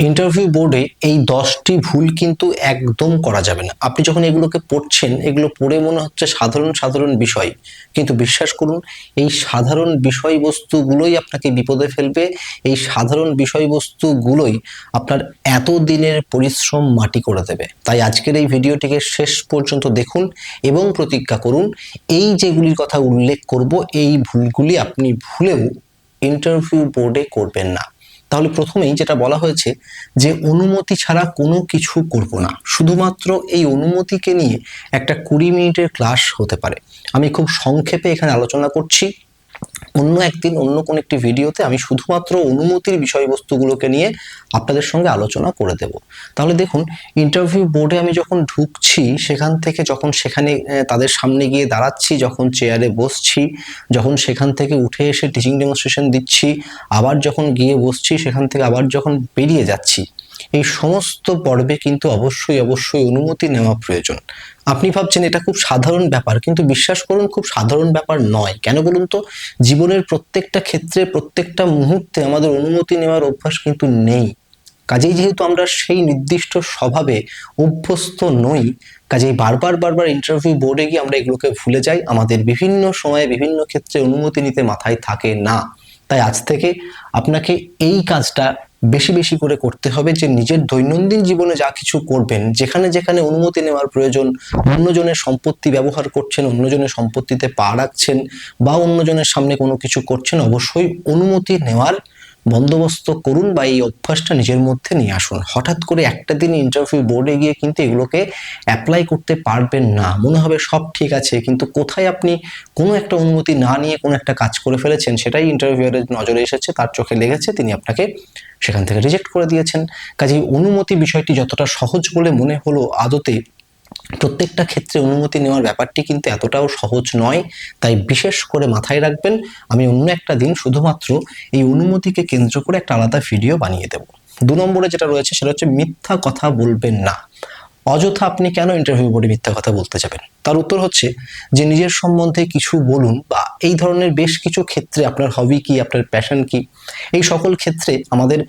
Interview বোর্ডে এই দশটি ভুল কিন্তু একদম করা যাবে না। আপনি যখন এগুলোকে পড়ছেন, এগুলো পড়ে মনে হচ্ছে সাধারণ সাধারণ বিষয়। কিন্তু বিশ্বাস করুন, এই সাধারণ বিষয়বস্তুগুলোই আপনাকে বিপদে ফেলবে। এই সাধারণ বিষয়বস্তুগুলোই আপনার এত দিনের পরিশ্রম মাটি করে দেবে। তাই আজকের এই ভিডিওটিকে শেষ পর্যন্ত দেখুন এবং প্রতিজ্ঞা করুন, এই যেগুলির কথা উল্লেখ করব, এই ভুলগুলি আপনি ভুলেও ইন্টারভিউ বোর্ডে করবেন না। তাহলে প্রথমেই যেটা বলা হয়েছে যে অনুমতি ছাড়া কোনো কিছু করব না। শুধুমাত্র এই অনুমতিকে নিয়ে একটা কুড়ি মিনিটের ক্লাস হতে পারে। আমি খুব সংক্ষেপে এখানে আলোচনা করছি। অন্য একদিন অন্য কোন একটি ভিডিওতে আমি শুধুমাত্র অনুমতির বিষয়বস্তুগুলোকে নিয়ে আপনাদের সঙ্গে আলোচনা করে দেব। তাহলে দেখুন ইন্টারভিউ বোর্ডে আমি যখন ঢুকছি, সেখান থেকে যখন সেখানে তাদের সামনে গিয়ে দাঁড়াচ্ছি, যখন চেয়ারে বসছি, যখন সেখান থেকে উঠে এসে টিচিং ডেমনস্ট্রেশন দিচ্ছি, আবার যখন গিয়ে বসছি, সেখান থেকে আবার যখন বেরিয়ে যাচ্ছি এই সমস্ত পর্বে কিন্তু অবশ্যই অবশ্যই অনুমতি নেওয়া প্রয়োজন। আপনি ভাবছেন এটা খুব সাধারণ ব্যাপার, কিন্তু বিশ্বাস করুন খুব সাধারণ ব্যাপার নয়। কেন বলুন তো? জীবনের প্রত্যেকটা ক্ষেত্রে, প্রত্যেকটা মুহূর্তে আমাদের অনুমতি নেওয়ার অভ্যাস কিন্তু নেই। কাজেই যেহেতু আমরা সেই নির্দিষ্ট স্বভাবে অভ্যস্ত নই, কাজেই বারবার বারবার ইন্টারভিউ বোর্ডে গিয়ে আমরা এগুলোকে ভুলে যাই। আমাদের বিভিন্ন সময়ে বিভিন্ন ক্ষেত্রে অনুমতি নিতে মাথায় থাকে না। তাই আজ থেকে আপনাকে এই কাজটা বেশি বেশি করে করতে হবে যে নিজের দৈনন্দিন জীবনে যা কিছু করবেন, যেখানে যেখানে অনুমতি নেওয়ার প্রয়োজন, অন্যজনের সম্পত্তি ব্যবহার করছেন, অন্যজনের সম্পত্তিতে পা রাখছেন বা অন্যজনের সামনে কোনো কিছু করছেন, অবশ্যই অনুমতি নেওয়ার বন্দোবস্ত করুন বা এই অভ্যাসটা নিজের মধ্যে নিয়ে আসুন। হঠাৎ করে একটা দিন ইন্টারভিউ বোর্ডে গিয়ে কিন্তু এগুলোকে অ্যাপ্লাই করতে পারবেন না। মনে হবে সব ঠিক আছে, কিন্তু কোথায় আপনি কোনো একটা অনুমতি না নিয়ে কোনো একটা কাজ করে ফেলেছেন, সেটাই ইন্টারভিউয়ারের নজরে এসেছে, তার চোখে লেগেছে, তিনি আপনাকে সেখান থেকে রিজেক্ট করে দিয়েছেন। কাজেই অনুমতি বিষয়টি যতটা সহজ বলে মনে হলো আদতে প্রত্যেকটা ক্ষেত্রে অনুমতি নেওয়ার ব্যাপারটি কিন্তু এতটাও সহজ নয়। তাই বিশেষ করে মাথায় রাখবেন, আমি অন্য একটা দিন শুধুমাত্র এই অনুমতিকে কেন্দ্র করে একটা আলাদা ভিডিও বানিয়ে দেব। দু নম্বরে যেটা রয়েছে সেটা হচ্ছে মিথ্যা কথা বলবেন না। অযথা আপনি কেন ইন্টারভিউ বোর্ডে মিথ্যা কথা বলতে যাবেন? তার উত্তর হচ্ছে যে নিজের সম্বন্ধে কিছু বলুন বা এই ধরনের বেশ কিছু ক্ষেত্রে আপনার হবি কি, আপনার প্যাশন কি? এই সকল ক্ষেত্রে আমাদের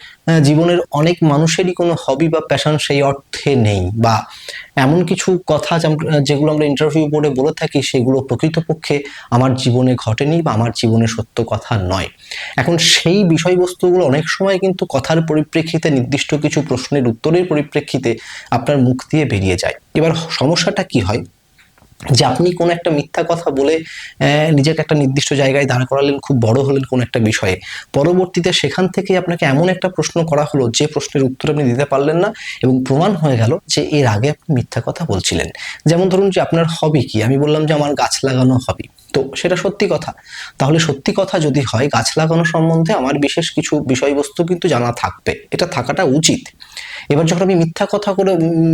জীবনের অনেক মানুষেরই কোনো হবি বা প্যাশন সেই অর্থে নেই বা এমন কিছু কথা যেগুলো আমরা ইন্টারভিউ বোর্ডে বলে থাকি, সেগুলো প্রকৃতপক্ষে আমার জীবনে ঘটেনি বা আমার জীবনে সত্য কথা নয়। এখন সেই বিষয়বস্তুগুলো অনেক সময় কিন্তু কথার পরিপ্রেক্ষিতে, নির্দিষ্ট কিছু প্রশ্নের উত্তরের পরিপ্রেক্ষিতে আপনার মুখ দিয়ে বেরিয়ে যায়। এবার সমস্যাটা কি হয়? যে আপনি কোনো একটা মিথ্যা কথা বলে নিজেকে একটা নির্দিষ্ট জায়গায় দাঁড় করালেন, খুব বড় হলেন কোনো একটা বিষয়ে। পরবর্তীতে সেখান থেকে আপনাকে এমন একটা প্রশ্ন করা হলো, যে প্রশ্নের উত্তর আপনি দিতে পারলেন না এবং প্রমাণ হয়ে গেল যে এর আগে আপনি মিথ্যা কথা বলছিলেন। যেমন ধরুন যে আপনার হবি কি? আমি বললাম যে আমার গাছ লাগানো হবি তো সেটা সত্যি কথা। তাহলে সত্যি কথা যদি হয় গাছ লাগানো সম্বন্ধে আমার বিশেষ কিছু বিষয়বস্তু কিন্তু জানা থাকবে। এটা থাকাটা উচিত। এবার যখন আমি মিথ্যা কথা করে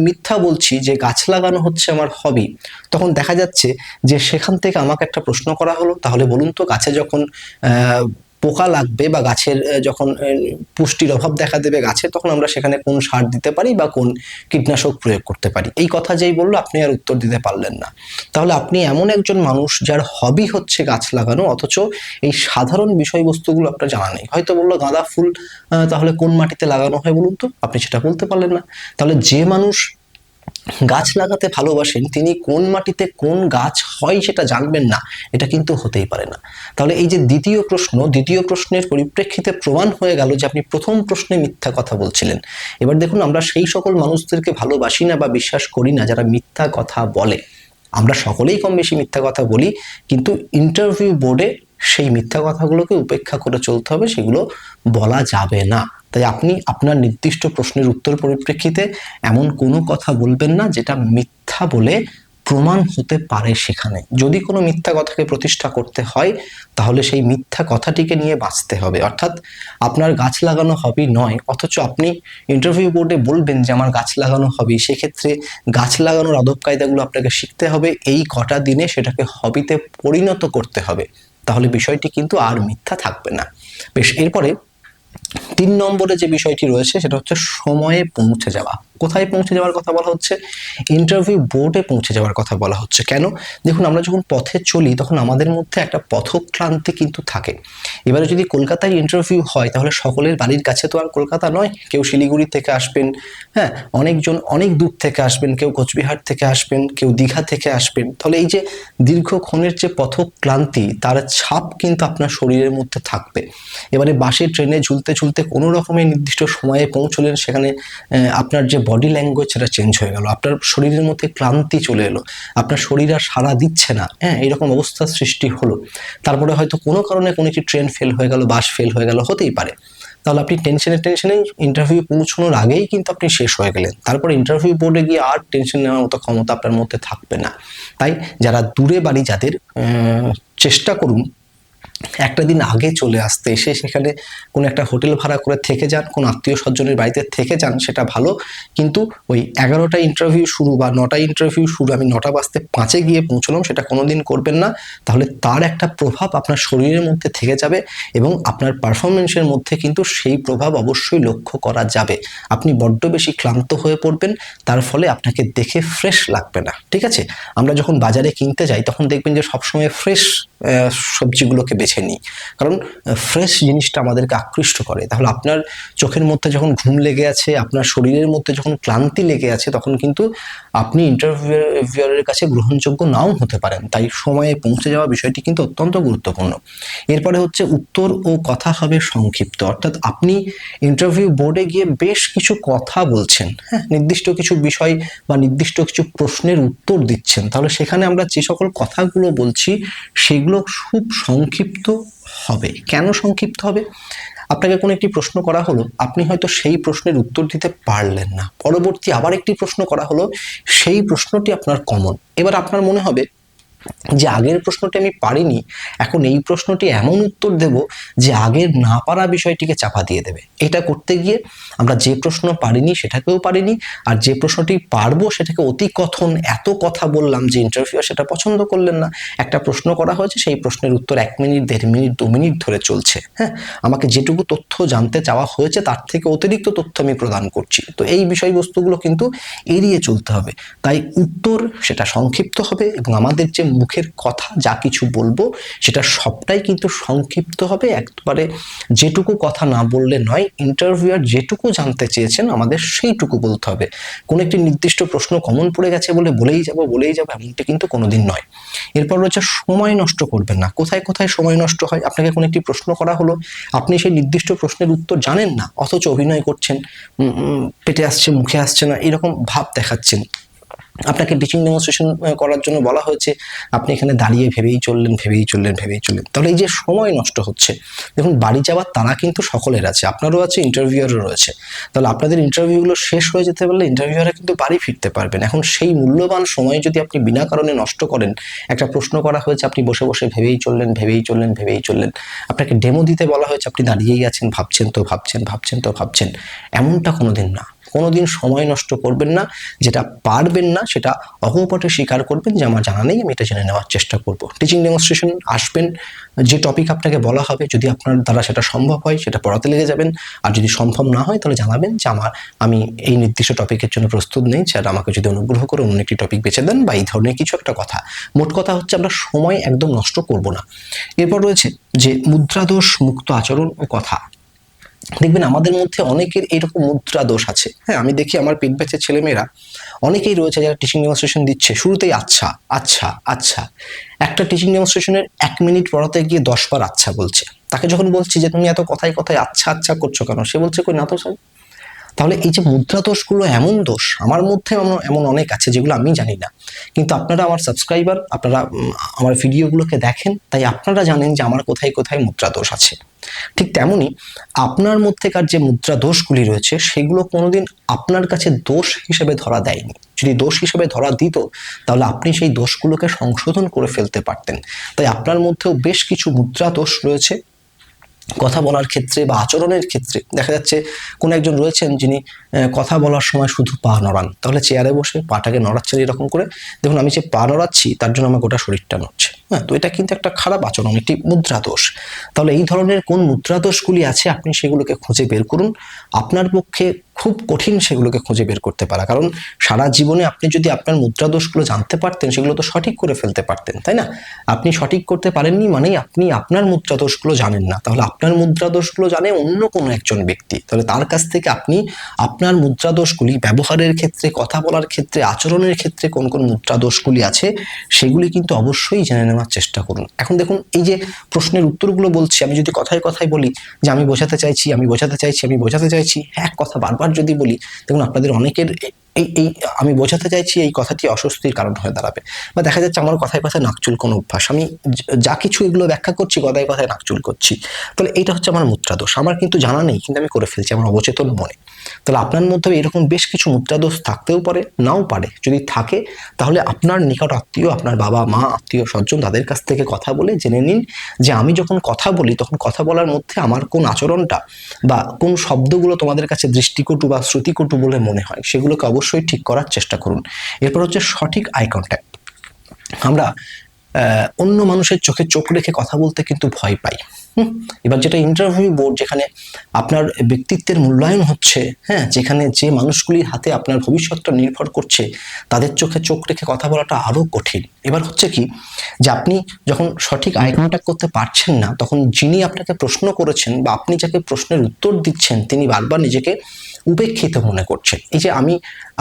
মিথ্যা বলছি যে গাছ লাগানো হচ্ছে আমার হবি তখন দেখা যাচ্ছে যে সেখান থেকে আমাকে একটা প্রশ্ন করা হলো। তাহলে বলুন তো গাছে যখন পোকা লাগবে বা গাছের যখন পুষ্টির অভাব দেখা দেবে গাছে, তখন আমরা সেখানে কোন সার দিতে পারি বা কোন কীটনাশক প্রয়োগ করতে পারি। এই কথা যেই বলল, আপনি আর উত্তর দিতে পারলেন না। তাহলে আপনি এমন একজন মানুষ যার হবি হচ্ছে গাছ লাগানো, অথচ এই সাধারণ বিষয়বস্তুগুলো আপনার জানা নেই। হয়তো বলল, গাঁদা ফুল তাহলে কোন মাটিতে লাগানো হয় বলুন তো? আপনি সেটা বলতে পারলেন না। তাহলে যে মানুষ গাছ লাগাতে ভালোবাসেন, তিনি কোন মাটিতে কোন গাছ হয় সেটা জানবেন না, এটা কিন্তু হতেই পারে না। তাহলে এই যে দ্বিতীয় প্রশ্ন, দ্বিতীয় প্রশ্নের পরিপ্রেক্ষিতে প্রমাণ হয়ে গেল যে আপনি প্রথম প্রশ্নে মিথ্যা কথা বলছিলেন। এবার দেখুন, আমরা সেই সকল মানুষদেরকে ভালোবাসি না বা বিশ্বাস করি না যারা মিথ্যা কথা বলে। আমরা সকলেই কম বেশি মিথ্যা কথা বলি, কিন্তু ইন্টারভিউ বোর্ডে সেই মিথ্যা কথাগুলোকে উপেক্ষা করে চলতে হবে, সেগুলো বলা যাবে না। তাই আপনি আপনার নির্দিষ্ট প্রশ্নের উত্তর পরিপ্রেক্ষিতে এমন কোনো কথা বলবেন না যেটা মিথ্যা বলে প্রমাণ হতে পারে সেখানে। যদি কোনো মিথ্যা কথাকে প্রতিষ্ঠা করতে হয়, তাহলে সেই মিথ্যা কথাটিকে নিয়ে বাঁচতে হবে। অর্থাৎ আপনার গাছ লাগানো হবি নয়, অথচ আপনি ইন্টারভিউ বোর্ডে বলবেন যে, আমার গাছ লাগানো হবি সেক্ষেত্রে গাছ লাগানোর আদব কায়দাগুলো আপনাকে শিখতে হবে, এই কটা দিনে সেটাকে হবিতে পরিণত করতে হবে। তাহলে বিষয়টি কিন্তু আর মিথ্যা থাকবে না। বেশ, এরপরে তিন নম্বরে যে বিষয়টি রয়েছে সেটা হচ্ছে সময়ে পৌঁছে যাওয়া। কোথায় পৌঁছে যাওয়ার কথা বলা হচ্ছে? ইন্টারভিউ বোর্ডে পৌঁছে যাওয়ার কথা বলা হচ্ছে। কেন? দেখুন, আমরা যখন পথে চলি, তখন আমাদের মধ্যে একটা পথক্লান্তি কিন্তু থাকে। এবারে যদি কলকাতায় ইন্টারভিউ হয়, তাহলে সকলের বাড়ির কাছে তো আর কলকাতা নয়। কেউ শিলিগুড়ি থেকে আসবেন হ্যাঁ? অনেকজন, অনেক দূর থেকে আসবেন, কেউ কোচবিহার থেকে আসবেন, কেউ দীঘা থেকে আসবেন। তাহলে এই যে দীর্ঘক্ষণের যে পথক্লান্তি, তার ছাপ কিন্তু আপনার শরীরের মধ্যে থাকবে। এবারে বাসে, ট্রেনে ঝুলতে ঝুলতে কোনো রকমের নির্দিষ্ট সময়ে পৌঁছলেন, সেখানে আপনার যে বডি ল্যাঙ্গুয়েজ সেটা চেঞ্জ হয়ে গেল। আপনার শরীরের মধ্যে ক্লান্তি চলে এলো। আপনার শরীর আর সাড়া দিচ্ছে না। হ্যাঁ এরকম অবস্থার সৃষ্টি হলো। তারপরে হয়তো কোনো কারণে কোনো একটি ট্রেন ফেল হয়ে গেল বাস ফেল হয়ে গেল, হতেই পারে। তাহলে আপনি টেনশনে টেনশনে ইন্টারভিউ পৌঁছানোর আগেই কিন্তু আপনি শেষ হয়ে গেলেন। তারপর ইন্টারভিউ বোর্ডে গিয়ে আর টেনশন নেওয়ার মতো ক্ষমতা আপনার মধ্যে থাকবে না। তাই যারা দূরে বাড়ি যাদের চেষ্টা করুন একটা দিন আগে চলে আসতে এসে সেখানে কোনো একটা হোটেল ভাড়া করে থেকে যান, কোনো আত্মীয় স্বজনের বাড়িতে থেকে যান, সেটা ভালো। কিন্তু ওই এগারোটা ইন্টারভিউ শুরু বা নটা ইন্টারভিউ শুরু, আমি নটা বাজতে পাঁচে গিয়ে পৌঁছলাম, সেটা কোনো দিন করবেন না। তাহলে তার একটা প্রভাব আপনার শরীরের মধ্যে থেকে যাবে এবং আপনার পারফরমেন্সের মধ্যে কিন্তু সেই প্রভাব অবশ্যই লক্ষ্য করা যাবে। আপনি বড্ড বেশি ক্লান্ত হয়ে পড়বেন, তার ফলে আপনাকে দেখে ফ্রেশ লাগবে না, ঠিক আছে? আমরা যখন বাজারে কিনতে যাই, তখন দেখবেন যে সবসময় ফ্রেশ সবজিগুলোকে বেছে নিই কারণ ফ্রেশ জিনিসটা আমাদেরকে আকৃষ্ট করে। তাহলে আপনার চোখের মধ্যে যখন ঘুম লেগে আছে, আপনার শরীরের মধ্যে যখন ক্লান্তি লেগে আছে, তখন কিন্তু আপনি ইন্টারভিউয়ারের কাছে গ্রহণযোগ্য নাও হতে পারেন। তাই সময়ে পৌঁছে যাওয়া বিষয়টি কিন্তু অত্যন্ত গুরুত্বপূর্ণ। এরপরে হচ্ছে উত্তর ও কথা হবে সংক্ষিপ্ত। অর্থাৎ আপনি ইন্টারভিউ বোর্ডে গিয়ে বেশ কিছু কথা বলছেন হ্যাঁ? নির্দিষ্ট কিছু বিষয় বা নির্দিষ্ট কিছু প্রশ্নের উত্তর দিচ্ছেন। তাহলে সেখানে আমরা যে সকল কথাগুলো বলছি, সেগুলো খুব সংক্ষিপ্ত হবে? কেন সংক্ষিপ্ত হবে? আপনাকে কোনো একটি প্রশ্ন করা হলো, আপনি হয়তো সেই প্রশ্নের উত্তর দিতে পারলেন না। পরবর্তী আবার একটি প্রশ্ন করা হলো, সেই প্রশ্নটি আপনার কমন এবার আপনার মনে হবে যে আগের প্রশ্নটি আমি পারিনি, এখন এই প্রশ্নটি এমন উত্তর দেব যে আগের না পারা বিষয়টিকে চাপা দিয়ে দেবে। এটা করতে গিয়ে আমরা যে প্রশ্ন পারিনি সেটাকেও পারিনি, আর যে প্রশ্নটি পারব সেটাকে অতি কথন, এত কথা বললাম যে ইন্টারভিউ সেটা পছন্দ করলেন না। একটা প্রশ্ন করা হয়েছে, সেই প্রশ্নের উত্তর এক মিনিট, দেড় মিনিট, দু মিনিট ধরে চলছে। হ্যাঁ আমাকে যেটুকু তথ্য জানতে চাওয়া হয়েছে তার থেকে অতিরিক্ত তথ্য আমি প্রদান করছি। তো এই বিষয়বস্তুগুলো কিন্তু এড়িয়ে চলতে হবে। তাই উত্তর সেটা সংক্ষিপ্ত হবে এবং আমাদের যে মুখের কথা, যা কিছু বলব, সেটা সবটাই কিন্তু সংক্ষিপ্ত হবে। একবারে যেটুকু কথা না বললে নয় ইন্টারভিউয়ার যেটুকু জানতে চেয়েছেন, আমাদের সেইটুকু বলতে হবে। কোনো একটি নির্দিষ্ট প্রশ্ন কমন পড়ে গেছে বলে, বলেই যাব বলেই যাব, এমনটি কিন্তু কোনোদিন নয়। এরপর রয়েছে সময় নষ্ট করবেন না। কোথায় কোথায় সময় নষ্ট হয়? আপনাকে কোনো একটি প্রশ্ন করা হলো? আপনি সেই নির্দিষ্ট প্রশ্নের উত্তর জানেন না, অথচ অভিনয় করছেন পেটে আসছে, মুখে আসছে না, এরকম ভাব দেখাচ্ছেন। আপনাকে টিচিং ডেমনস্ট্রেশন করার জন্য বলা হয়েছে, আপনি এখানে দাঁড়িয়ে ভেবেই চললেন ভেবেই চললেন ভেবেই চললেন। তাহলে এই যে সময় নষ্ট হচ্ছে, দেখুন, বাড়ি যাওয়ার তারা কিন্তু সকলের আছে, আপনারও আছে ইন্টারভিউয়ারও রয়েছে। তাহলে আপনাদের ইন্টারভিউগুলো শেষ হয়ে যেতে পারলে ইন্টারভিউয়াররা কিন্তু বাড়ি ফিরতে পারবেন। এখন সেই মূল্যবান সময় যদি আপনি বিনা কারণে নষ্ট করেন, একটা প্রশ্ন করা হয়েছে, আপনি বসে বসে ভেবেই চললেন ভেবেই চললেন ভেবেই চললেন। আপনাকে ডেমো দিতে বলা হয়েছে, আপনি দাঁড়িয়েই আছেন, ভাবছেন তো, ভাবছেন ভাবছেন তো, ভাবছেন। এমনটা কোনোদিন না। কোনোদিন সময় নষ্ট করবেন না, যেটা পারবেন না, সেটা অকপটে স্বীকার করবেন যে আমার জানা নেই, আমি এটা জেনে নেওয়ার চেষ্টা করব। টিচিং ডেমনস্ট্রেশন আসবেন, যে টপিক আপনাকে বলা হবে, যদি আপনার দ্বারা সেটা সম্ভব হয়, সেটা পড়াতে লেগে যাবেন। আর যদি সম্ভব না হয়, তাহলে জানাবেন যে আমার, আমি এই নির্দিষ্ট টপিকের জন্য প্রস্তুত নেই, স্যার, আমাকে যদি অনুগ্রহ করে অন্য একটি টপিক বেছে দেন বা এই ধরনের কিছু একটা কথা। মোট কথা হচ্ছে, আমরা সময় একদম নষ্ট করব না। এরপর রয়েছে যে মুদ্রাদোষ মুক্ত আচরণ ও কথা। দেখবেন আমাদের মধ্যে অনেকের এরকম মুদ্রা দোষ আছে। হ্যাঁ আমি দেখি আমার পেট ব্যাচের ছেলেমেয়েরা, অনেকেই রয়েছে যারা টিচিং ডেমনস্ট্রেশন দিচ্ছে। শুরুতেই আচ্ছা আচ্ছা আচ্ছা। একটা টিচিং ডেমনস্ট্রেশনের এক মিনিট পড়াতে গিয়ে দশবার আচ্ছা বলছে। তাকে যখন বলছি যে, তুমি এত কথায় কথায় আচ্ছা আচ্ছা করছ কেন? সে বলছে, কই না তো স্যার তাহলে এই যে মুদ্রা দোষগুলো এমন দোষ, আমার মধ্যে এমন- অনেক আছে যেগুলো আমি জানি না। কিন্তু আপনারা আমার সাবস্ক্রাইবার আপনারা আমার ভিডিওগুলোকে দেখেন, তাই আপনারা জানেন যে আমার কোথায় কোথায় মুদ্রা দোষ আছে। ঠিক তেমনি আপনার মধ্যেকার যে মুদ্রা দোষগুলি রয়েছে, সেগুলো কোনোদিন আপনার কাছে দোষ হিসেবে ধরা দেয়নি। যদি দোষ হিসেবে ধরা দিত, তাহলে আপনি সেই দোষগুলোকে সংশোধন করে ফেলতে পারতেন। তাই আপনার মধ্যেও বেশ কিছু মুদ্রা দোষ রয়েছে কথা বলার ক্ষেত্রে বা আচরণের ক্ষেত্রে দেখা যাচ্ছে কোনো একজন রয়েছেন যিনি কথা বলার সময় শুধু পা নড়ান। তাহলে চেয়ারে বসে পাটাকে নড়াচ্ছেন এরকম করে, দেখুন আমি যে পা নড়াচ্ছি তার জন্য আমার গোটা শরীরটা নড়ছে। হ্যাঁ তো এটা কিন্তু একটা খারাপ আচরণ, একটি মুদ্রাদোষ। তাহলে এই ধরনের কোন মুদ্রাদোষগুলি আছে? আপনি সেগুলোকে খুঁজে বের করুন। আপনার পক্ষে খুব কঠিন সেগুলোকে খুঁজে বের করতে পারা। কারণ সারা জীবনে আপনি যদি আপনার মুদ্রা দোষগুলো জানতে পারতেন, সেগুলো তো সঠিক করে ফেলতে পারতেন, তাই না? আপনি সঠিক করতে পারেননি মানেই আপনি আপনার মুদ্রা দোষগুলো জানেন না। তাহলে আপনার মুদ্রা দোষগুলো জানে অন্য কোনো একজন ব্যক্তি। তাহলে তার কাছ থেকে আপনি আপনার মুদ্রা দোষগুলি ব্যবহারের ক্ষেত্রে, কথা বলার ক্ষেত্রে, আচরণের ক্ষেত্রে কোন কোন মুদ্রা দোষগুলি আছে, সেগুলি কিন্তু অবশ্যই জেনে নেওয়ার চেষ্টা করুন। এখন দেখুন, এই যে প্রশ্নের উত্তরগুলো বলছি, আমি যদি কথায় কথায় বলি যে, আমি বোঝাতে চাইছি, আমি বোঝাতে চাইছি, আমি বোঝাতে চাইছি এক কথা বারবার যদি বলি দেখুন আপনাদের অনেকের এই এই, আমি বোঝাতে চাইছি এই কথাটি অস্বস্তির কারণ হয়ে দাঁড়াবে। বা দেখা যাচ্ছে আমার কথায় কথায় নাকচুল কোনো অভ্যাস। আমি যা কিছু এগুলো ব্যাখ্যা করছি, কথায় কথায় নাকচুল করছি তাহলে এইটা হচ্ছে আমার মুদ্রা দোষ। আমার কিন্তু জানা নেই, কিন্তু আমি করে ফেলছি, আমার অবচেতন মনে। তাহলে আপনার মধ্যে এরকম বেশ কিছু মুদ্রা দোষ থাকতেও পারে, নাও পারে। যদি থাকে, তাহলে আপনার নিকট আত্মীয়, আপনার বাবা, মা, আত্মীয়, স্বজন তাদের কাছ থেকে কথা বলে জেনে নিন যে আমি যখন কথা বলি, তখন কথা বলার মধ্যে আমার কোন আচরণটা বা কোন শব্দগুলো তোমাদের কাছে দৃষ্টিকটু বা শ্রুতিকটু বলে মনে হয়, সেগুলোকে অবশ্যই ঠিক করার চেষ্টা করুন। এরপর হচ্ছে সঠিক আই কন্ট্যাক্ট আমরা অন্য মানুষের চোখে চোখ রেখে কথা বলতে কিন্তু ভয় পাই? এবার যেটা ইন্টারভিউ বোর্ড যেখানে আপনার ব্যক্তিত্বের মূল্যায়ন হচ্ছে হ্যাঁ যেখানে যে মানুষগুলির হাতে আপনার ভবিষ্যৎটা নির্ভর করছে, তাদের চোখে চোখ রেখে কথা বলাটা আরও কঠিন। এবার হচ্ছে কি, যে আপনি যখন সঠিক আই কন্ট্যাক্ট করতে পারছেন না, তখন যিনি আপনাকে প্রশ্ন করেছেন বা আপনি যাকে প্রশ্নের উত্তর দিচ্ছেন, তিনি বারবার নিজেকে উপেক্ষিত মনে করছেন। এই যে আমি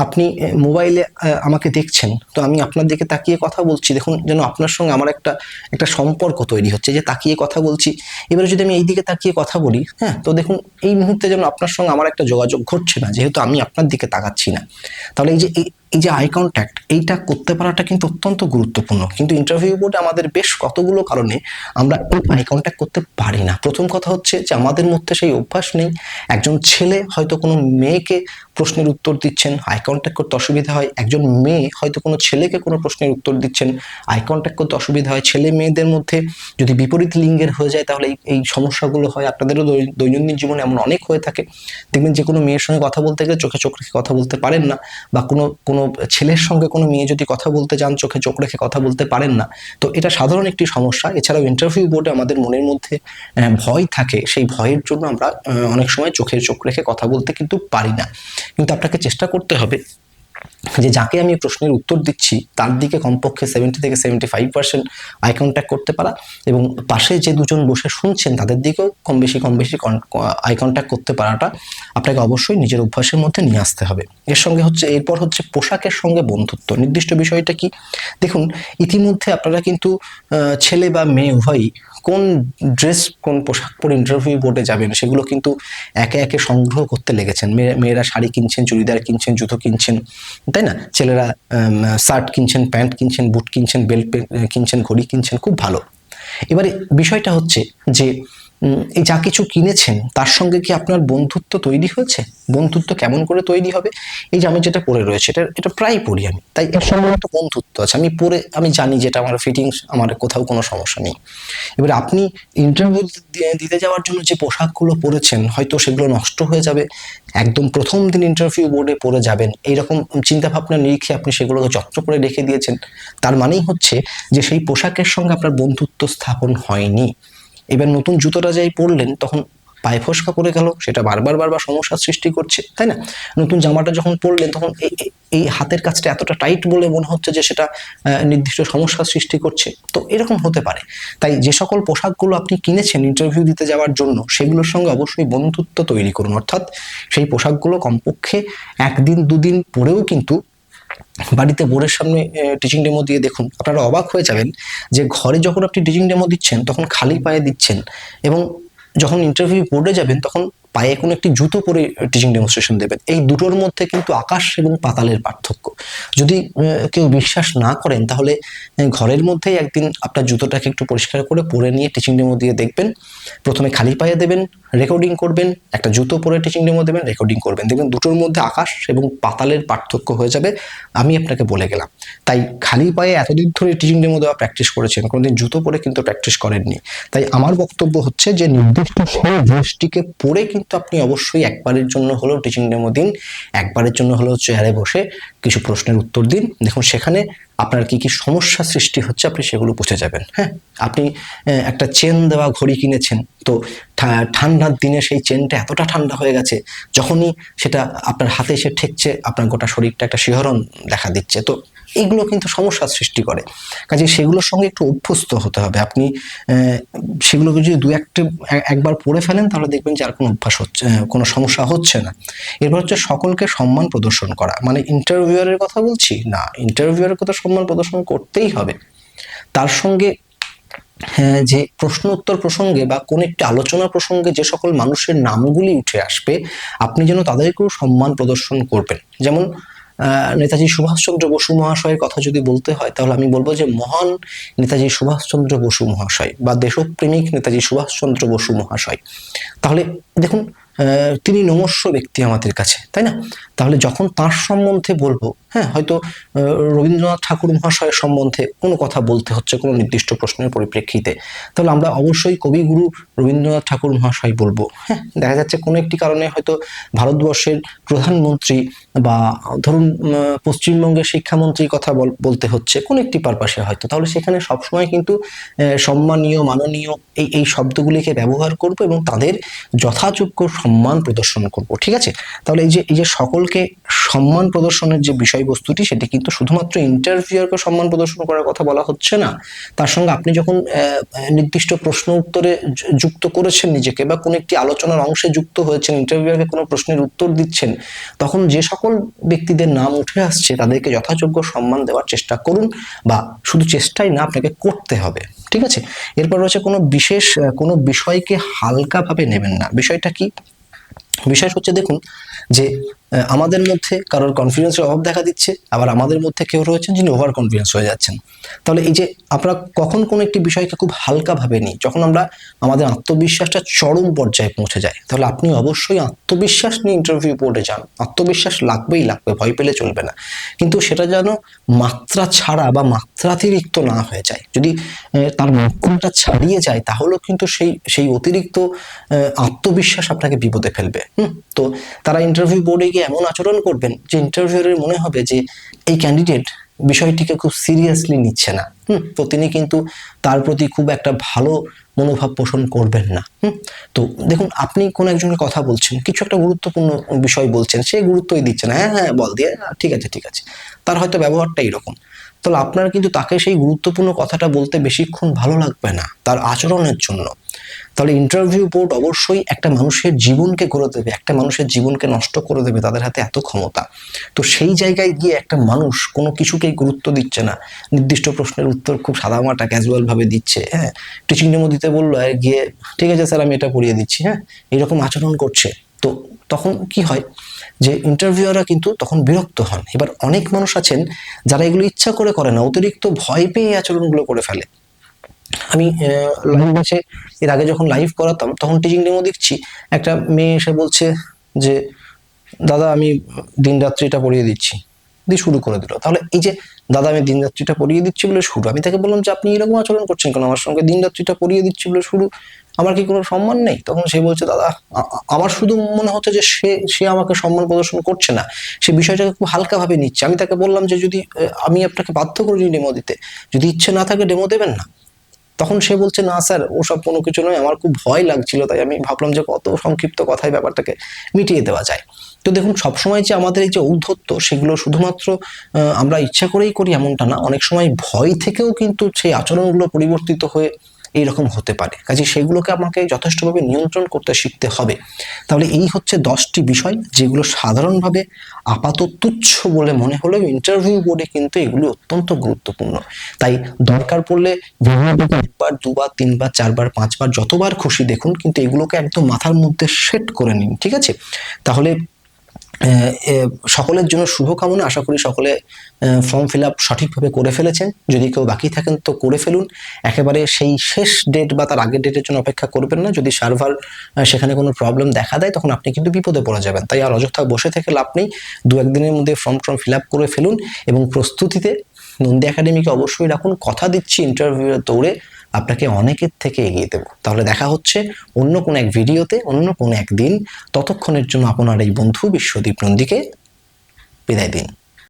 আপনি মোবাইলে আমাকে দেখছেন, তো আমি আপনার দিকে তাকিয়ে কথা বলছি। দেখুন, যেন আপনার সঙ্গে আমার একটা একটা সম্পর্ক তৈরি হচ্ছে, যে তাকিয়ে কথা বলছি। এবারে যদি আমি এই দিকে তাকিয়ে কথা বলি হ্যাঁ তো দেখুন, এই মুহূর্তে যেন আপনার সঙ্গে আমার একটা যোগাযোগ ঘটছে না, যেহেতু আমি আপনার দিকে তাকাচ্ছি না। তাহলে এই যে এই যে আই কন্ট্যাক্ট এইটা করতে পারাটা কিন্তু অত্যন্ত গুরুত্বপূর্ণ। কিন্তু ইন্টারভিউ বোর্ডে আমাদের বেশ কতগুলো কারণে আমরা এই আই কন্ট্যাক্ট করতে পারি না। প্রথম কথা হচ্ছে যে আমাদের মধ্যে সেই অভ্যাস নেই। একজন ছেলে, হয়তো কোনো মেয়েকে প্রশ্নের উত্তর দিচ্ছেন আই কন্ট্যাক্ট করতে অসুবিধা হয়। একজন মেয়ে হয়তো কোনো ছেলেকে কোনো প্রশ্নের উত্তর দিচ্ছেন। আই কন্ট্যাক্ট করতে অসুবিধা হয় ছেলে মেয়েদের মধ্যে। যদি বিপরীত লিঙ্গের হয়ে যায় তাহলে এই সমস্যাগুলো হয়। আপনাদেরও দৈনন্দিন জীবনে এমন অনেক হয়ে থাকে। দেখবেন যে কোনো মেয়ের সঙ্গে কথা বলতে গেলে চোখে চোখ রেখে কথা বলতে পারেন না। বা কোনো কোনো ছেলের সঙ্গে কোনো মেয়ে যদি কথা বলতে যান, চোখে চোখ রেখে কথা বলতে পারেন না। তো এটা সাধারণ একটি সমস্যা। এছাড়াও ইন্টারভিউ বোর্ডে আমাদের মনের মধ্যে ভয় থাকে। সেই ভয়ের জন্য আমরা অনেক সময় চোখে চোখ রেখে কথা বলতে কিন্তু পারি না। কিন্তু আপনাকে চেষ্টা করতে হবে। যে যাকে আমি প্রশ্নের উত্তর দিচ্ছি, তার দিকে কমপক্ষে সেভেন্টি থেকে seventy five percent eye contact করতে পারা এবং পাশে যে দুজন বসে শুনছেন, তাদের দিকেও কম বেশি কম বেশি আই কন্ট্যাক্ট করতে পারাটা আপনাকে অবশ্যই নিজের অভ্যাসের মধ্যে নিয়ে আসতে হবে। এর সঙ্গে হচ্ছে, এরপর হচ্ছে পোশাকের সঙ্গে বন্ধুত্ব। নির্দিষ্ট বিষয়টা কি? দেখুন, ইতিমধ্যে আপনারা কিন্তু ছেলে বা মেয়ে উভয়ই কোন ড্রেস কোন পোশাক পরে ইন্টারভিউ বোর্ডে যাবেন, সেগুলো কিন্তু একে একে সংগ্রহ করতে লেগেছেন। মেয়ে- মেয়েরা শাড়ি কিনছেন, চুড়িদার কিনছেন, জুতো কিনছেন। তাই না? ছেলেরা শার্ট কিনছেন, প্যান্ট কিনছেন, বুট কিনছেন, বেল্ট কিনছেন, ঘড়ি কিনছেন, খুব ভালো। এবারে বিষয়টা হচ্ছে যে যা কিছু কিনেছেন, তার সঙ্গে কি আপনার বন্ধুত্ব তৈরি হয়েছে? বন্ধুত্ব কেমন করে তৈরি হবে? এই যে আমি যেটা পরে রয়েছে, এটা এটা প্রায় পরি আমি। তাই এর সঙ্গে একটা বন্ধুত্ব আছে। আমি পরে, আমি জানি যেটা আমার ফিটিংস আমার কোথাও কোনো সমস্যা নেই। এবার আপনি ইন্টারভিউ দিতে যাওয়ার জন্য যে পোশাকগুলো পরেছেন, হয়তো সেগুলো নষ্ট হয়ে যাবে। একদম প্রথম দিন ইন্টারভিউ বোর্ডে পরে যাবেন। এইরকম চিন্তা ভাবনা নিরিখে আপনি সেগুলোকে যত্ন করে রেখে দিয়েছেন। তার মানেই হচ্ছে যে সেই পোশাকের সঙ্গে আপনার বন্ধুত্ব স্থাপন হয়নি। এবার নতুন জুতোটা যাই পরলেন, তখন পায়ে ফসকা করে গেল, সেটা বারবার বারবার সমস্যার সৃষ্টি করছে, তাই না? নতুন জামাটা যখন পরলেন, তখন এই হাতের কাজটা এতটা টাইট বলে মনে হচ্ছে যে সেটা নির্দিষ্ট সমস্যার সৃষ্টি করছে। তো এরকম হতে পারে। তাই যে সকল পোশাকগুলো আপনি কিনেছেন ইন্টারভিউ দিতে যাওয়ার জন্য, সেগুলোর সঙ্গে অবশ্যই বন্ধুত্ব তৈরি করুন। অর্থাৎ সেই পোশাকগুলো কমপক্ষে একদিন, দুদিন পরেও কিন্তু বাড়িতে বোর্ডের সামনে টিচিং ডেমো দিয়ে দেখুন, আপনারা অবাক হয়ে যাবেন যে ঘরে যখন আপনি টিচিং ডেমো দিচ্ছেন, তখন খালি পায়ে দিচ্ছেন এবং যখন ইন্টারভিউ বোর্ডে যাবেন, তখন পায়ে কোনো একটি জুতো পরে টিচিং ডেমনস্ট্রেশন দেবেন। এই দুটোর মধ্যে কিন্তু আকাশ এবং পাতালের পার্থক্য। যদি কেউ বিশ্বাস না করেন, তাহলে ঘরের মধ্যেই একদিন আপনার জুতোটাকে একটু পরিষ্কার করে পরে নিয়ে টিচিং ডেমো দিয়ে দেখবেন। প্রথমে খালি পায়ে দেবেন রেকর্ডিং করবেন, একটা জুতো পরে টিচিং ডেমো দেবেন রেকর্ডিং করবেন। দেখবেন দুটোর মধ্যে আকাশ এবং পাতালের পার্থক্য হয়ে যাবে। আমি আপনাকে বলে গেলাম। তাই খালি পায়ে এতদিন ধরে টিচিং ডেমো দেওয়া প্র্যাকটিস করেছেন, কোনোদিন জুতো পরে কিন্তু প্র্যাকটিস করেননি। তাই আমার বক্তব্য হচ্ছে যে, নির্দিষ্ট সেই ড্রেসটিকে পরে কিন্তু আপনি অবশ্যই একবারের জন্য হলেও টিচিং ডেমো দিন। একবারের জন্য হলেও চেয়ারে বসে কিছু প্রশ্নের উত্তর দিন। দেখুন, সেখানে আপনার কি কি সমস্যা সৃষ্টি হচ্ছে, আপনি সেগুলো বুঝে যাবেন। হ্যাঁ আপনি একটা চেন দেওয়া ঘড়ি কিনেছেন তো ঠান্ডার দিনে সেই চেনটা এতটা ঠান্ডা হয়ে গেছে, যখনই সেটা আপনার হাতে এসে ঠেকছে, আপনার গোটা শরীরটা একটা শিহরণ দেখা দিচ্ছে। তো এইগুলো কিন্তু সমস্যার সৃষ্টি করে। কাজে সেগুলোর সঙ্গে একটু অভ্যস্ত হতে হবে। আপনি সেগুলোকে যদি দু একটা একবার পড়ে ফেলেন, তাহলে দেখবেন যে আর কোনো অভ্যাস হচ্ছে কোনো সমস্যা হচ্ছে না। এরপর হচ্ছে সকলকে সম্মান প্রদর্শন করা। মানে ইন্টারভিউয়ারের কথা বলছি? না ইন্টারভিউয়ারের কথা সম্মান প্রদর্শন করতেই হবে। তার সঙ্গে যে প্রশ্ন উত্তর প্রসঙ্গে বা কোন একটি আলোচনা প্রসঙ্গে যে সকল মানুষের নামগুলি উঠে আসবে, আপনি যেন তাদেরকেও সম্মান প্রদর্শন করবেন। যেমন নেতাজি সুভাষচন্দ্র বসু মহাশয়ের কথা যদি বলতে হয়, তাহলে আমি বলব যে মহান নেতাজি সুভাষচন্দ্র বসু মহাশয় বা দেশপ্রেমিক নেতাজি সুভাষচন্দ্র বসু মহাশয়। তাহলে দেখুন তিনি নমস্য ব্যক্তি আমাদের কাছে, তাই না? তাহলে যখন তার সম্বন্ধে বলব হ্যাঁ হয়তো রবীন্দ্রনাথ ঠাকুর মহাশয়ের সম্বন্ধে কোনো কথা বলতে হচ্ছে কোনো নির্দিষ্ট প্রশ্নের পরিপ্রেক্ষিতে, তাহলে আমরা অবশ্যই কবিগুরু রবীন্দ্রনাথ ঠাকুর মহাশয় বলব হ্যাঁ? দেখা যাচ্ছে কোনো একটি কারণে হয়তো ভারতবর্ষের প্রধানমন্ত্রী বা ধরুন পশ্চিমবঙ্গের শিক্ষামন্ত্রীর কথা বল- বলতে হচ্ছে কোনো একটি পারপাসে হয়তো, তাহলে সেখানে সবসময় কিন্তু সম্মানীয়, মাননীয় এই এই শব্দগুলিকে ব্যবহার করব এবং তাদের যথাযোগ্য সম্মান প্রদর্শন করব, ঠিক আছে? তাহলে এই যে এই যে সকলকে সম্মান প্রদর্শনের যে বিষয়বস্তুটি, সেটি কিন্তু শুধুমাত্র ইন্টারভিউয়ারকে সম্মান প্রদর্শন করার কথা বলা হচ্ছে না। তার সঙ্গে আপনি যখন নির্দিষ্ট প্রশ্ন উত্তরে যুক্ত করেছেন নিজেকে বা কোনো একটি আলোচনার অংশে যুক্ত হয়েছেন ইন্টারভিউয়ারকে কোনো প্রশ্নের উত্তর দিচ্ছেন, তখন যে সকল ব্যক্তিদের নাম উঠে আসছে, তাদেরকে যথাযোগ্য সম্মান দেওয়ার চেষ্টা করুন বা শুধু চেষ্টাই না, আপনাকে করতে হবে, ঠিক আছে? এরপর রয়েছে কোনো বিশেষ কোনো বিষয়কে হালকাভাবে নেবেন না। বিষয়টা কি? বিষয় হচ্ছে দেখুন যে আমাদের মধ্যে কারোর কনফিডেন্সের অভাব দেখা দিচ্ছে, আবার আমাদের মধ্যে কেউ রয়েছেন যিনি ওভার কনফিডেন্স হয়ে যাচ্ছেন। তাহলে এই যে আমরা কখন কোনো একটি বিষয়কে খুব হালকাভাবে নিই যখন আমরা আমাদের আত্মবিশ্বাসটা চরম পর্যায়ে পৌঁছে যায়, তাহলে আপনি অবশ্যই আত্মবিশ্বাস নিয়ে ইন্টারভিউ বোর্ডে যান। আত্মবিশ্বাস লাগবেই লাগবে, ভয় পেলে চলবে না। কিন্তু সেটা যেন মাত্রা ছাড়া বা মাত্রাতিরিক্ত না হয়ে যায়। যদি তার মাত্রাটা ছাড়িয়ে যায়, তাহলেও কিন্তু সেই সেই অতিরিক্ত আত্মবিশ্বাস আপনাকে বিপদে ফেলবে। হুম, তো তারা ইন্টারভিউ বোর্ডে গিয়ে এমন আচরণ করবেন যে ইন্টারভিউয়ের মনে হবে যে এই ক্যান্ডিডেট বিষয়টিকে খুব সিরিয়াসলি নিচ্ছে না। হুম তো তিনি কিন্তু তার প্রতি খুব একটা ভালো মনোভাব পোষণ করবেন না। হুম তো দেখুন আপনি কোন একজনের কথা বলছেন কিছু একটা গুরুত্বপূর্ণ বিষয় বলছেন সে গুরুত্বই দিচ্ছে না। হ্যাঁ হ্যাঁ বল দিয়ে "আহ, ঠিক আছে ঠিক আছে। তার হয়তো ব্যবহারটা এরকম। তাহলে আপনার কিন্তু তাকে সেই গুরুত্বপূর্ণ কথাটা বলতে বেশিক্ষণ ভালো লাগবে না তার আচরণের জন্য। তাহলে ইন্টারভিউ বোর্ড অবশ্যই একটা মানুষের জীবনকে করে দেবে, একটা মানুষের জীবনকে নষ্ট করে দেবে তাদের হাতে এত ক্ষমতা। তো সেই জায়গায় গিয়ে একটা মানুষ কোনো কিছুকেই গুরুত্ব দিচ্ছে না। নির্দিষ্ট প্রশ্নের উত্তর খুব সাদামাটা ক্যাজুয়াল ভাবে দিচ্ছে হ্যাঁ? টিচিং ডেমো দিতে বলল, আর গিয়ে, ঠিক আছে স্যার আমি এটা পড়িয়ে দিচ্ছি হ্যাঁ? এরকম আচরণ করছে। তো তখন কি হয় যে ইন্টারভিউয়াররা কিন্তু তখন বিরক্ত হন। এবার অনেক মানুষ আছেন যারা এগুলো ইচ্ছা করে করে না, অতিরিক্ত ভয় পেয়ে আচরণগুলো করে ফেলে। আমি লাইভ আছে, এর আগে যখন লাইভ করাতাম, তখন টিচিং ডেমো দেখছি, একটা মেয়ে এসে বলছে যে, দাদা, আমি দিন রাত্রিটা পড়িয়ে দিচ্ছি। দিয়ে শুরু করে দিল। তাহলে এই যে, দাদা, আমি দিন রাত্রিটা পড়িয়ে দিচ্ছি বলে শুরু। আমি তাকে বললাম যে, আপনি এরকম আচরণ করছেন কেন? আমার সঙ্গে দিন রাত্রিটা পড়িয়ে দিচ্ছি বলে শুরু। আমার কি কোনো সম্মান নেই? তখন সে বলছে, দাদা আমার শুধু মনে হচ্ছে যে, সে সে আমাকে সম্মান প্রদর্শন করছে না। সে বিষয়টাকে খুব হালকাভাবে নিচ্ছে। আমি তাকে বললাম যে, যদি আমি আপনাকে বাধ্য করি ডেমো দিতে, যদি ইচ্ছে না থাকে ডেমো দেবেন না? তখন সে বলছে, না স্যার, ওসব কোনো কিছু নয়, আমার খুব ভয় লাগছিল, তাই আমি ভাবলাম যে কত সংক্ষিপ্ত কথায় ব্যাপারটাকে মিটিয়ে দেওয়া যায়। তো দেখুন, সবসময় যে আমাদের এই যে ঔদ্ধত্য সেগুলো শুধুমাত্র আমরা ইচ্ছা করেই করি এমনটা না, অনেক সময় ভয় থেকেও কিন্তু সেই আচরণগুলো পরিবর্তিত হয়ে এইরকম হতে পারে। কাজে সেগুলোকে আমাকে যথেষ্টভাবে নিয়ন্ত্রণ করতে শিখতে হবে। তাহলে এই হচ্ছে দশটি বিষয় যেগুলো সাধারণভাবে আপাত তুচ্ছ বলে মনে হলেও ইন্টারভিউ বোর্ডে কিন্তু এগুলি অত্যন্ত গুরুত্বপূর্ণ। তাই দরকার পড়লে একবার, দুবার, তিনবার, চারবার, পাঁচবার, যতবার খুশি দেখুন, কিন্তু এগুলোকে একদম মাথার মধ্যে সেট করে নিন, ঠিক আছে? তাহলে সকলের জন্য শুভকামনা। আশা করি সকলে ফর্ম ফিল আপ সঠিকভাবে করে ফেলেছেন। যদি কেউ বাকি থাকেন তো করে ফেলুন। একেবারে সেই শেষ ডেট বা তার আগের ডেটের জন্য অপেক্ষা করবেন না। যদি সার্ভার সেখানে কোনো প্রবলেম দেখা দেয়, তখন আপনি কিন্তু বিপদে পড়ে যাবেন। তাই আর অযথা বসে থেকে লাভ নেই। দু একদিনের মধ্যে ফর্ম টর্ম ফিল আপ করে ফেলুন এবং প্রস্তুতিতে নন্দী একাডেমিকে অবশ্যই রাখুন। কথা দিচ্ছি ইন্টারভিউয়ের দৌড়ে। আপনাকে অনেকের থেকে এগিয়ে দেবো। তাহলে দেখা হচ্ছে অন্য কোনো এক ভিডিওতে, অন্য কোনো এক দিন। ততক্ষণের জন্য আপনার এই বন্ধু বিশ্বদীপ নন্দীকে বিদায় দিন।